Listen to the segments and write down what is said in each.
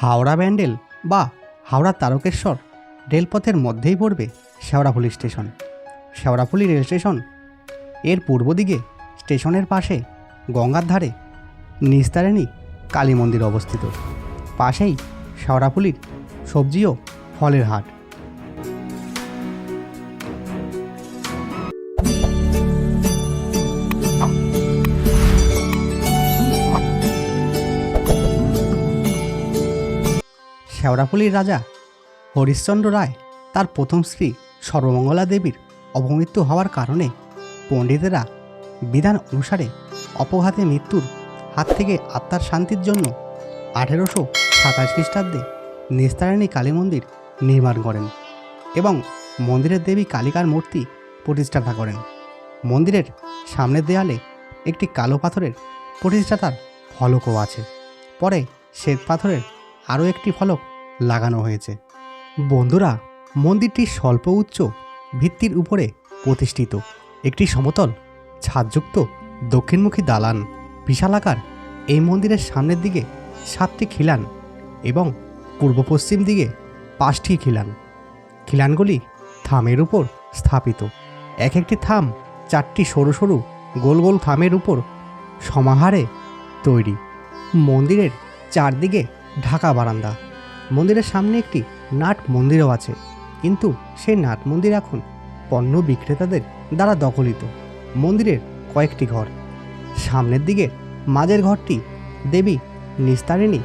হাওড়া ব্যান্ডেল বা হাওড়া তারকেশ্বর রেলপথের মধ্যেই পড়বে শেওড়াফুলি স্টেশন। শেওড়াফুলি রেল স্টেশনের পূর্ব দিকে স্টেশনের পাশে গঙ্গার ধারে নিস্তারিণী কালী মন্দির অবস্থিত। পাশেই শেওড়াফুলির সবজি ও ফলের হাট। শেওড়াফুলির রাজা হরিশ্চন্দ্র রায় তার প্রথম স্ত্রী সর্বমঙ্গলা দেবীর অপমৃত্যু হওয়ার কারণে পণ্ডিতেরা বিধান অনুসারে অপঘাতে মৃত্যুর হাত থেকে আত্মার শান্তির জন্য আঠেরোশো সাতাশ খ্রিস্টাব্দে নিস্তারিণী কালী মন্দির নির্মাণ করেন এবং মন্দিরের দেবী কালিকার মূর্তি প্রতিষ্ঠাতা করেন। মন্দিরের সামনের দেয়ালে একটি কালো পাথরের প্রতিষ্ঠাতার ফলকও আছে। পরে শ্বেত পাথরের আরও একটি ফলক লাগানো হয়েছে। বন্ধুরা, মন্দিরটি স্বল্প উচ্চ ভিত্তির উপরে প্রতিষ্ঠিত। একটি সমতল, ছাদযুক্ত, দক্ষিণমুখী দালান। বিশালাকার এই মন্দিরের সামনের দিকে সাতটি খিলান এবং পূর্ব পশ্চিম দিকে পাঁচটি খিলান। খিলানগুলি থামের উপর স্থাপিত। এক একটি থাম চারটি সরু সরু গোল গোল থামের উপর সমাহারে তৈরি। মন্দিরের চারদিকে ঢাকা বারান্দা। মন্দিরের সামনে একটি নাট মন্দিরও আছে। কিন্তু সেই নাট মন্দির এখন পণ্য বিক্রেতাদের দ্বারা দখলিত। মন্দিরের কয়েকটি ঘর। সামনের দিকে মাঝের ঘরটি দেবী নিস্তারিণী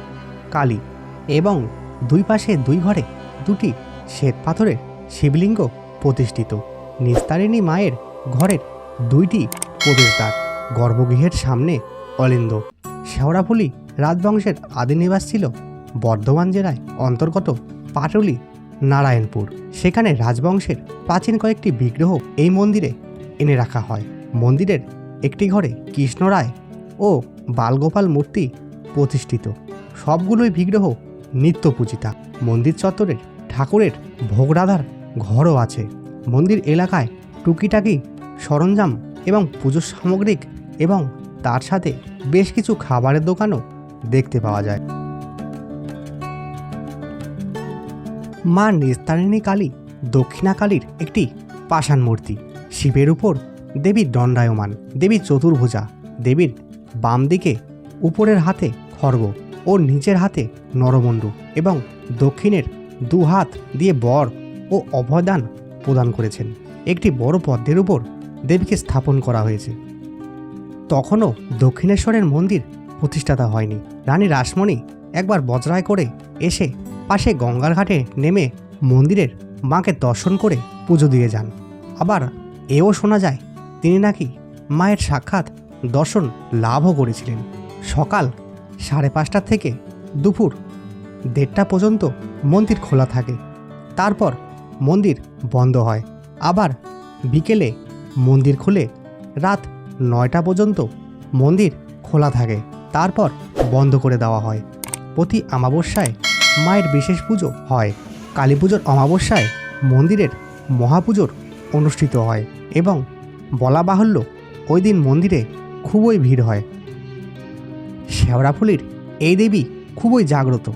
কালী এবং দুই পাশে দুই ঘরে দুটি শ্বেত পাথরের শিবলিঙ্গ প্রতিষ্ঠিত। নিস্তারিণী মায়ের ঘরের দুইটি প্রবেশদ্বার, গর্ভগৃহের সামনে অলিন্দ। শেওড়াফুলি রাজবংশের আদি নিবাস ছিল বর্ধমান জেলায় অন্তর্গত পাটুলি, নারায়ণপুর। সেখানে রাজবংশের প্রাচীন কয়েকটি বিগ্রহ এই মন্দিরে এনে রাখা হয়। মন্দিরের একটি ঘরে কৃষ্ণ রায় ও বালগোপাল মূর্তি প্রতিষ্ঠিত। সবগুলোই বিগ্রহ নিত্য পূজিতা মন্দির চত্বরের ঠাকুরের ভোগরাধার ঘরও আছে। মন্দির এলাকায় টুকিটাকি সরঞ্জাম এবং পুজোর সামগ্রিক এবং তার সাথে বেশ কিছু খাবারের দোকানও দেখতে পাওয়া যায়। মা নিস্তারিণী কালী দক্ষিণা কালীর একটি পাষাণ মূর্তি। শিবের উপর দেবী দণ্ডায়মান দেবী চতুর্ভুজা, দেবীর বাম দিকে উপরের হাতে খর্গ ও নিচের হাতে নরমণ্ডু এবং দক্ষিণের দু হাত দিয়ে বর ও অভয়দান প্রদান করেছেন। একটি বড় পদ্মের উপর দেবীকে স্থাপন করা হয়েছে। তখনও দক্ষিণেশ্বরের মন্দির প্রতিষ্ঠাতা হয়নি। রানী রাসমণি একবার বজরায় করে এসে পাশে গঙ্গার ঘাটে নেমে মন্দিরের মাকে দর্শন করে পুজো দিয়ে যান। আবার এও শোনা যায়, তিনি নাকি মায়ের সাক্ষাৎ দর্শন লাভও করেছিলেন। সকাল সাড়ে পাঁচটা থেকে দুপুর দেড়টা পর্যন্ত মন্দির খোলা থাকে। তারপর মন্দির বন্ধ হয়। আবার বিকেলে মন্দির খুলে রাত নয়টা পর্যন্ত মন্দির খোলা থাকে। তারপর বন্ধ করে দেওয়া হয়। প্রতি অমাবস্যায় মায়ের বিশেষ পুজো হয়। কালী পুজোর অমাবস্যায় মন্দিরের মহাপুজোর অনুষ্ঠিত হয় এবং বলা বাহুল্য ওই দিন মন্দিরে খুবই ভিড় হয়। শেওড়াফুলির এই দেবী খুবই জাগ্রত।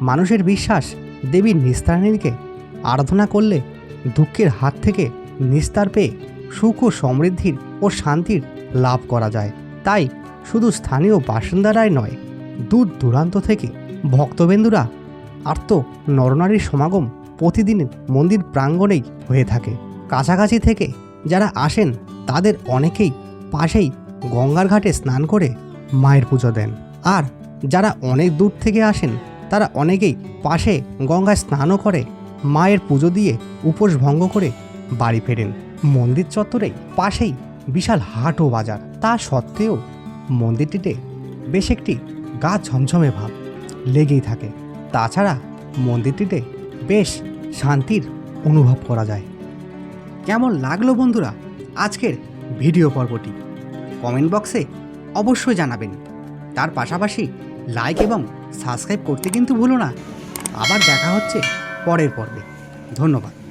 মানুষের বিশ্বাস দেবীর নিস্তারিণীকে আরাধনা করলে দুঃখের হাত থেকে নিস্তার পেয়ে সুখ ও সমৃদ্ধির ও শান্তির লাভ করা যায়। তাই শুধু স্থানীয় বাসিন্দারাই নয়, দূর দূরান্ত থেকে ভক্তবেন্দুরা আর্ত নরনারীর সমাগম প্রতিদিন মন্দির প্রাঙ্গণেই হয়ে থাকে। কাছাকাছি থেকে যারা আসেন, তাদের অনেকেই পাশেই গঙ্গার ঘাটে স্নান করে মায়ের পুজো দেন। আর যারা অনেক দূর থেকে আসেন, তারা অনেকেই পাশে গঙ্গায় স্নানও করে, মায়ের পুজো দিয়ে উপোস ভঙ্গ করে বাড়ি ফেরেন। মন্দির চত্বরেই পাশেই বিশাল হাট ও বাজার। তা সত্ত্বেও মন্দিরটিতে বেশ একটি গা ঝমঝমে ভাব লেগেই থাকে। তাছাড়া মন্দিরটিতে বেশ শান্তির অনুভব করা যায়। কেমন লাগল বন্ধুরা আজকের ভিডিও পর্বটি? কমেন্ট বক্সে অবশ্যই জানাবেন। তার পাশাপাশি লাইক এবং সাবস্ক্রাইব করতে কিন্তু ভুলো না। আবার দেখা হচ্ছে পরের পর্বে। ধন্যবাদ।